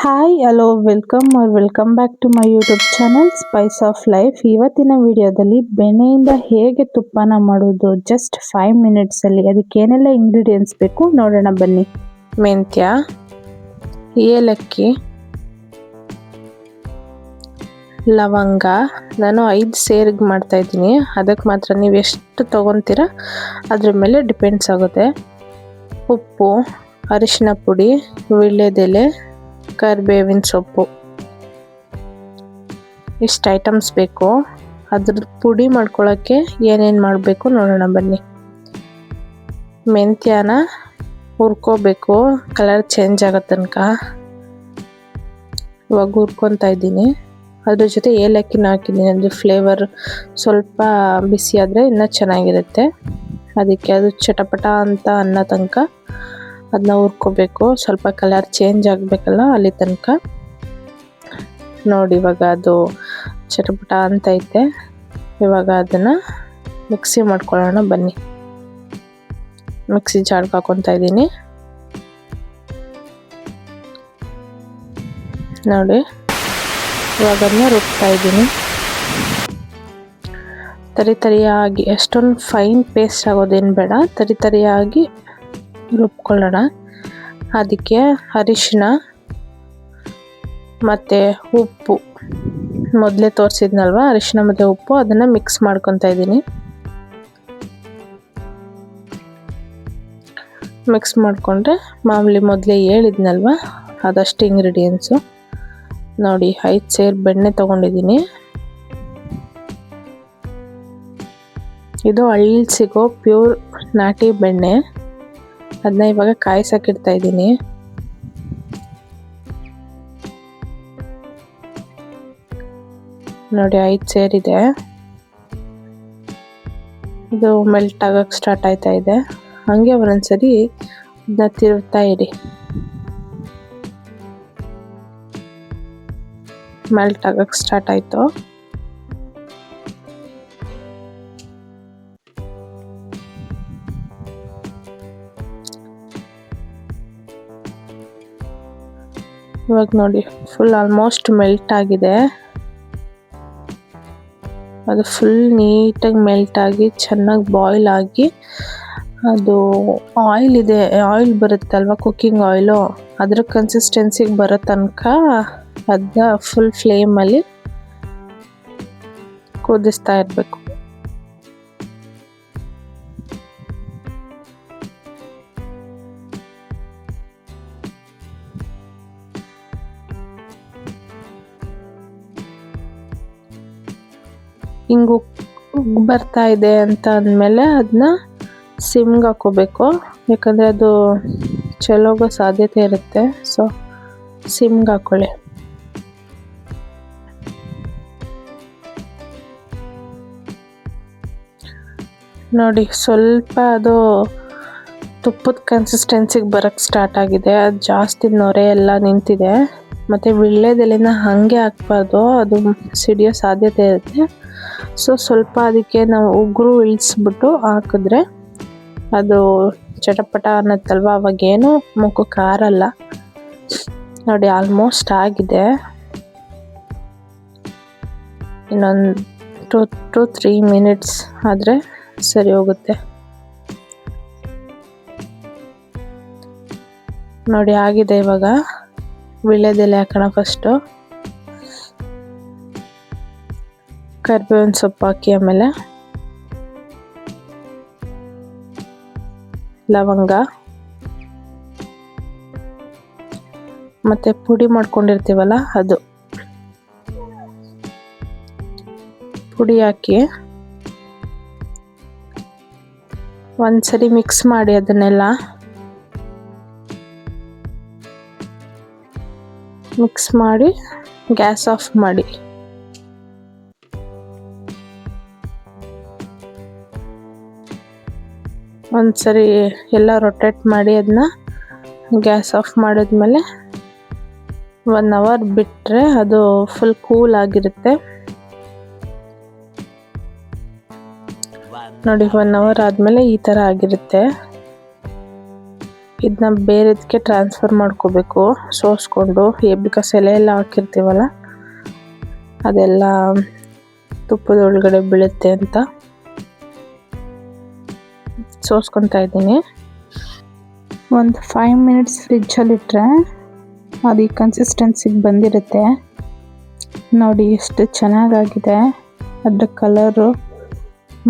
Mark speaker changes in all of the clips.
Speaker 1: Hi hello welcome are welcome back to my YouTube channel spice of life ಇವತ್ತಿನ ವಿಡಿಯೋದಲ್ಲಿ ಬೆಣ್ಣೆಯಿಂದ ಹೇಗೆ ತುಪ್ಪನ ಮಾಡೋದು ಜಸ್ಟ್ ಫೈವ್ ಮಿನಿಟ್ಸಲ್ಲಿ ಅದಕ್ಕೆ ಏನೆಲ್ಲ ಇಂಗ್ರೀಡಿಯೆಂಟ್ಸ್ ಬೇಕು ನೋಡೋಣ ಬನ್ನಿ. ಮೆಂತ್ಯ, ಏಲಕ್ಕಿ, ಲವಂಗ. ನಾನು ಐದು ಸೇರಿಗೆ ಮಾಡ್ತಾ ಇದ್ದೀನಿ. ಅದಕ್ಕೆ ಮಾತ್ರ ನೀವು ಎಷ್ಟು ತೊಗೊತೀರ, ಅದ್ರ ಮೇಲೆ ಡಿಪೆಂಡ್ಸ್ ಆಗುತ್ತೆ. ಉಪ್ಪು, ಅರಿಶಿನ ಪುಡಿ ವೀಳ್ಯದೆಲೆ ಕರಿಬೇವಿನ ಸೊಪ್ಪು. ಇಷ್ಟು ಐಟಮ್ಸ್ ಬೇಕು. ಅದ್ರದ್ದು ಪುಡಿ ಮಾಡ್ಕೊಳ್ಳೋಕ್ಕೆ ಏನೇನು ಮಾಡಬೇಕು ನೋಡೋಣ ಬನ್ನಿ. ಮೆಂತ್ಯನ ಹುರ್ಕೋಬೇಕು. ಕಲರ್ ಚೇಂಜ್ ಆಗೋ ತನಕ. ಇವಾಗ ಹುರ್ಕೊತಾ ಇದ್ದೀನಿ. ಅದ್ರ ಜೊತೆ ಏಲಕ್ಕಿನ ಹಾಕಿದ್ದೀನಿ. ಅದು ಫ್ಲೇವರ್ ಸ್ವಲ್ಪ ಬಿಸಿ ಆದರೆ ಇನ್ನೂ ಚೆನ್ನಾಗಿರುತ್ತೆ. ಅದಕ್ಕೆ ಅದು ಚಟಪಟ ಅಂತ ಅನ್ನೋ ತನಕ ಅದನ್ನ ಹುರ್ಕೋಬೇಕು. ಸ್ವಲ್ಪ ಕಲರ್ ಚೇಂಜ್ ಆಗಬೇಕಲ್ಲ ಅಲ್ಲಿ ತನಕ. ನೋಡಿ ಇವಾಗ ಅದು ಚಟಪಟ ಅಂತೈತೆ. ಇವಾಗ ಅದನ್ನು ಮಿಕ್ಸಿ ಮಾಡ್ಕೊಳ್ಳೋಣ ಬನ್ನಿ. ಮಿಕ್ಸಿ ಜಾರ್ಗೆ ಹಾಕೊತಾ ಇದ್ದೀನಿ. ನೋಡಿ, ಇವಾಗ ರುಬ್ತಾ ಇದ್ದೀನಿ. ತರಿ ತರಿಯಾಗಿ ಅಷ್ಟೊಂದು ಫೈನ್ ಪೇಸ್ಟ್ ಆಗೋದೇನು ಬೇಡ. ತರಿ ತರಿಯಾಗಿ ರುಬ್ಕೊಳ್ಳೋಣ. ಅದಕ್ಕೆ ಅರಿಶಿನ ಮತ್ತು ಉಪ್ಪು. ಮೊದಲೇ ತೋರಿಸಿದ್ನಲ್ವ, ಅರಿಶಿನ ಮತ್ತು ಉಪ್ಪು, ಅದನ್ನು ಮಿಕ್ಸ್ ಮಾಡ್ಕೊತಾ ಇದ್ದೀನಿ. ಮಿಕ್ಸ್ ಮಾಡಿಕೊಂಡ್ರೆ ಮಾಮೂಲಿ ಮೊದಲೇ ಹೇಳಿದ್ನಲ್ವ, ಅದಷ್ಟು ಇಂಗ್ರೀಡಿಯೆಂಟ್ಸು ನೋಡಿ, ಐದು ಸೇರ್ ಬೆಣ್ಣೆ ತೊಗೊಂಡಿದ್ದೀನಿ. ಇದು ಹಳ್ಳಿ ಸಿಗೋ ಪ್ಯೂರ್ ನಾಟಿ ಬೆಣ್ಣೆ. ಅದನ್ನ ಇವಾಗ ಕಾಯಿಸಕ್ಕಿಡ್ತಾ ಇದ್ದೀನಿ. ನೋಡಿ, ಐದು ಸೇರಿದೆ ಇದು. ಮೆಲ್ಟ್ ಆಗಕ್ಕೆ ಸ್ಟಾರ್ಟ್ ಆಯ್ತಾ ಇದೆ. ಹಂಗೆ ಒಂದೊಂದ್ಸರಿ ಇದನ್ನ ತಿರುಗ್ತಾ ಇರಿ. ಮೆಲ್ಟ್ ಆಗಕ್ಕೆ ಸ್ಟಾರ್ಟ್ ಆಯಿತು. ಇವಾಗ ನೋಡಿ ಫುಲ್ ಆಲ್ಮೋಸ್ಟ್ ಮೆಲ್ಟ್ ಆಗಿದೆ. ಅದು ಫುಲ್ ನೀಟಾಗಿ ಮೆಲ್ಟ್ ಆಗಿ, ಚೆನ್ನಾಗಿ ಬಾಯ್ಲ್ ಆಗಿ, ಅದು ಆಯಿಲ್ ಇದೆ ಆಯಿಲ್ ಬರುತ್ತಲ್ವ ಕುಕ್ಕಿಂಗ್ ಆಯಿಲು ಅದ್ರ ಕನ್ಸಿಸ್ಟೆನ್ಸಿಗೆ ಬರೋ ತನಕ ಅದನ್ನ ಫುಲ್ ಫ್ಲೇಮಲ್ಲಿ ಕುದಿಸ್ತಾ ಇರಬೇಕು. ಹಿಂಗೆ ಬರ್ತಾ ಇದೆ ಅಂತ ಅಂದಮೇಲೆ ಅದನ್ನ ಸಿಮ್ಗೆ ಹಾಕೋಬೇಕು. ಯಾಕಂದರೆ ಅದು ಚೆಲ್ಲೋಗೋ ಸಾಧ್ಯತೆ ಇರುತ್ತೆ. ಸೊ ಸಿಮ್ಗೆ ಹಾಕೊಳ್ಳಿ. ನೋಡಿ, ಸ್ವಲ್ಪ ಅದು ತುಪ್ಪದ ಕನ್ಸಿಸ್ಟೆನ್ಸಿಗೆ ಬರೋಕ್ಕೆ ಸ್ಟಾರ್ಟ್ ಆಗಿದೆ. ಅದು ಜಾಸ್ತಿ ನೊರೆ ಎಲ್ಲ ನಿಂತಿದೆ. ಮತ್ತು ವಿಳ್ಳೆದೆಲೆನ ಹಾಗೆ ಹಾಕ್ಬಾರ್ದು. ಅದು ಸಿಡಿಯೋ ಸಾಧ್ಯತೆ ಇರುತ್ತೆ. ಸೊ ಸ್ವಲ್ಪ ಅದಕ್ಕೆ ನಾವು ಉಗುರು ಇಳಿಸ್ಬಿಟ್ಟು ಹಾಕಿದ್ರೆ ಅದು ಚಟಪಟ ಅನ್ನತ್ತಲ್ವ? ಅವಾಗೇನು ಮುಖ ಕಾರಲ್ಲ. ನೋಡಿ ಆಲ್ಮೋಸ್ಟ್ ಆಗಿದೆ. ಇನ್ನೊಂದು ಟು ಟು ತ್ರೀ ಮಿನಿಟ್ಸ್ ಆದರೆ ಸರಿ ಹೋಗುತ್ತೆ. ನೋಡಿ, ಆಗಿದೆ ಇವಾಗ. ವಿಳ್ಯದೆಲೆ ಹಾಕೋಣ ಫಸ್ಟು ಕರಿಬೇವಿನ ಸೊಪ್ಪು ಹಾಕಿ ಆಮೇಲೆ ಲವಂಗ ಮತ್ತೆ ಪುಡಿ ಮಾಡ್ಕೊಂಡಿರ್ತೀವಲ್ಲ ಅದು ಪುಡಿ ಹಾಕಿ ಒಂದ್ಸರಿ ಮಿಕ್ಸ್ ಮಾಡಿ ಅದನ್ನೆಲ್ಲ ಮಿಕ್ಸ್ ಮಾಡಿ ಗ್ಯಾಸ್ ಆಫ್ ಮಾಡಿ ಒಂದ್ಸರಿ ಎಲ್ಲ ರೊಟೇಟ್ ಮಾಡಿ ಅದನ್ನ ಗ್ಯಾಸ್ ಆಫ್ ಮಾಡಿದ್ಮೇಲೆ ಒನ್ ಅವರ್ ಬಿಟ್ಟರೆ ಅದು ಫುಲ್ ಕೂಲ್ ಆಗಿರುತ್ತೆ. ನೋಡಿ ಒನ್ ಅವರ್ ಆದಮೇಲೆ ಈ ಥರ ಆಗಿರುತ್ತೆ. ಇದನ್ನ ಬೇರೆದಕ್ಕೆ ಟ್ರಾನ್ಸ್ಫರ್ ಮಾಡ್ಕೋಬೇಕು, ಸೋಸ್ಕೊಂಡು. ಬಿಕಾಸ್ ಎಲೆ ಎಲ್ಲ ಹಾಕಿರ್ತೀವಲ್ಲ, ಅದೆಲ್ಲ ತುಪ್ಪದ ಒಳಗಡೆ ಬೀಳುತ್ತೆ ಅಂತ. ಸೋಸ್ಕೊತಾ ಇದ್ದೀನಿ. ಒಂದು ಫೈವ್ ಮಿನಿಟ್ಸ್ ಫ್ರಿಜ್ಜಲ್ಲಿಟ್ಟರೆ ಅದು ಈ ಕನ್ಸಿಸ್ಟೆನ್ಸಿಗೆ ಬಂದಿರುತ್ತೆ. ನೋಡಿ ಎಷ್ಟು ಚೆನ್ನಾಗಾಗಿದೆ. ಅದರ ಕಲರು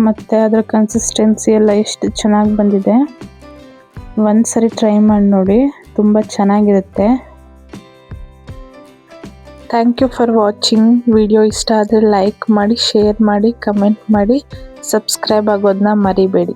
Speaker 1: ಮತ್ತು ಅದರ ಕನ್ಸಿಸ್ಟೆನ್ಸಿ ಎಲ್ಲ ಎಷ್ಟು ಚೆನ್ನಾಗಿ ಬಂದಿದೆ. ಒಂದು ಸರಿ ಟ್ರೈ ಮಾಡಿ ನೋಡಿ, ತುಂಬ ಚೆನ್ನಾಗಿರುತ್ತೆ. Thank you for watching video ಇಷ್ಟ ಆದರೆ ಲೈಕ್ ಮಾಡಿ ಶೇರ್ ಮಾಡಿ ಕಮೆಂಟ್ ಮಾಡಿ ಸಬ್ಸ್ಕ್ರೈಬ್ ಆಗೋದನ್ನ ಮರಿಬೇಡಿ.